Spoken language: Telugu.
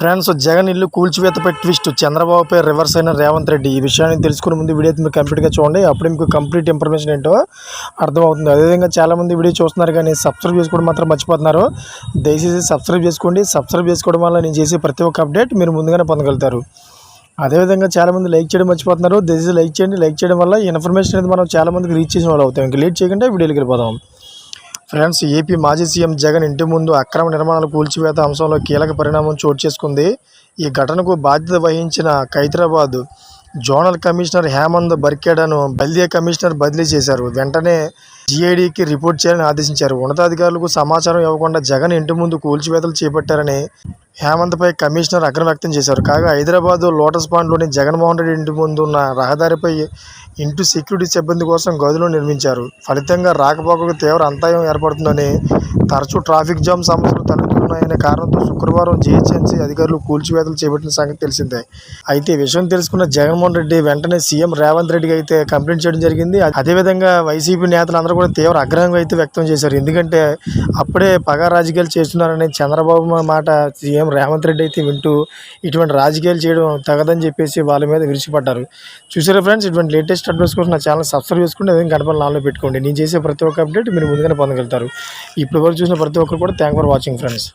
ఫ్రెండ్స్ జగన్ ఇల్లు కూల్చివేతపై ట్విస్ట్. చంద్రబాబుపై రివర్స్ అయిన రేవంత్ రెడ్డి. ఈ విషయాన్ని తెలుసుకునే ముందు వీడియో మీరు కంప్లీట్గా చూడండి. అప్పుడు మీకు కంప్లీట్ ఇన్ఫర్మేషన్ ఏంటో అర్థమవుతుంది. అదేవిధంగా చాలామంది వీడియో చూస్తున్నారు కానీ సబ్స్క్రైబ్ చేసుకోవడం మాత్రం మర్చిపోతున్నారు. దయచేసి సబ్స్క్రైబ్ చేసుకోండి. సబ్స్క్రైబ్ చేసుకోవడం వల్ల నేను చేసే ప్రతి ఒక్క అప్డేట్ మీరు ముందుగానే పొందగలుగుతారు. అదేవిధంగా చాలామంది లైక్ చేయడం మర్చిపోతున్నారు. దయచేసి లైక్ చేయండి. లైక్ చేయడం వల్ల ఇన్ఫర్మేషన్ అనేది మనం చాలామందికి రీచ్ చేసిన వాళ్ళు అవుతాం. ఇంకా లేట్ చేయకుండా వీడియోకి వెళ్ళిపోదాం. ఫ్రెండ్స్ ఏపీ మాజీ సీఎం జగన్ ఇంటి ముందు అక్రమ నిర్మాణాలు కూల్చివేత అంశంలో కీలక పరిణామం చోటు చేసుకుంది. ఈ ఘటనకు బాధ్యత వహించిన ఖైదరాబాద్ జోనల్ కమిషనర్ హేమంద్ బర్కేడను బల్దియా కమిషనర్ బదిలీ చేశారు. వెంటనే జీఐడీకి రిపోర్ట్ చేయాలని ఆదేశించారు. ఉన్నతాధికారులకు సమాచారం ఇవ్వకుండా జగన్ ఇంటి ముందు కూల్చివేతలు చేపట్టారని హేమంత్పై కమిషనర్ అగ్రం వ్యక్తం చేశారు. కాగా హైదరాబాద్ లోటస్ పాండ్లోని జగన్మోహన్ రెడ్డి ఇంటి ముందు ఉన్న రహదారిపై ఇంటి సెక్యూరిటీ సిబ్బంది కోసం గదులు నిర్మించారు. ఫలితంగా రాకపోకకు తీవ్ర అంతరాయం ఏర్పడుతుందని తరచూ ట్రాఫిక్ జామ్ సమస్యలు తలెత్తున్నాయనే కారణంతో శుక్రవారం జీహెచ్ఎంసీ అధికారులు కూల్చివేతలు చేపట్టిన సంగతి తెలిసిందే. అయితే విషయం తెలుసుకున్న జగన్మోహన్ రెడ్డి వెంటనే సీఎం రేవంత్ రెడ్డికి అయితే కంప్లైంట్ చేయడం జరిగింది. అదేవిధంగా వైసీపీ నేతలందరూ కూడా తీవ్ర ఆగ్రహం అయితే వ్యక్తం చేశారు. ఎందుకంటే అప్పుడే పగా రాజకీయాలు చేస్తున్నారని చంద్రబాబు మా మాట సీఎం రేవంత్ రెడ్డి అయితే వింటూ ఇటువంటి రాజకీయాలు చేయడం తగదని చెప్పేసి వాళ్ళ మీద విరిచిపడ్డారు. చూసారా ఫ్రెండ్స్? ఇటువంటి లేటెస్ట్ అప్డేట్స్ కోసం నా ఛానల్ సబ్స్క్రైబ్ చేసుకుంటే అదే గడపల నాలో పెట్టుకోండి. నేను చేసే ప్రతి ఒక్క అప్డేట్ మీరు ముందుగానే పొందగలుగుతారు. ఇప్పుడు వరకు చూసిన ప్రతి ఒక్కరు కూడా థ్యాంక్ ఫర్ వాచింగ్ ఫ్రెండ్స్.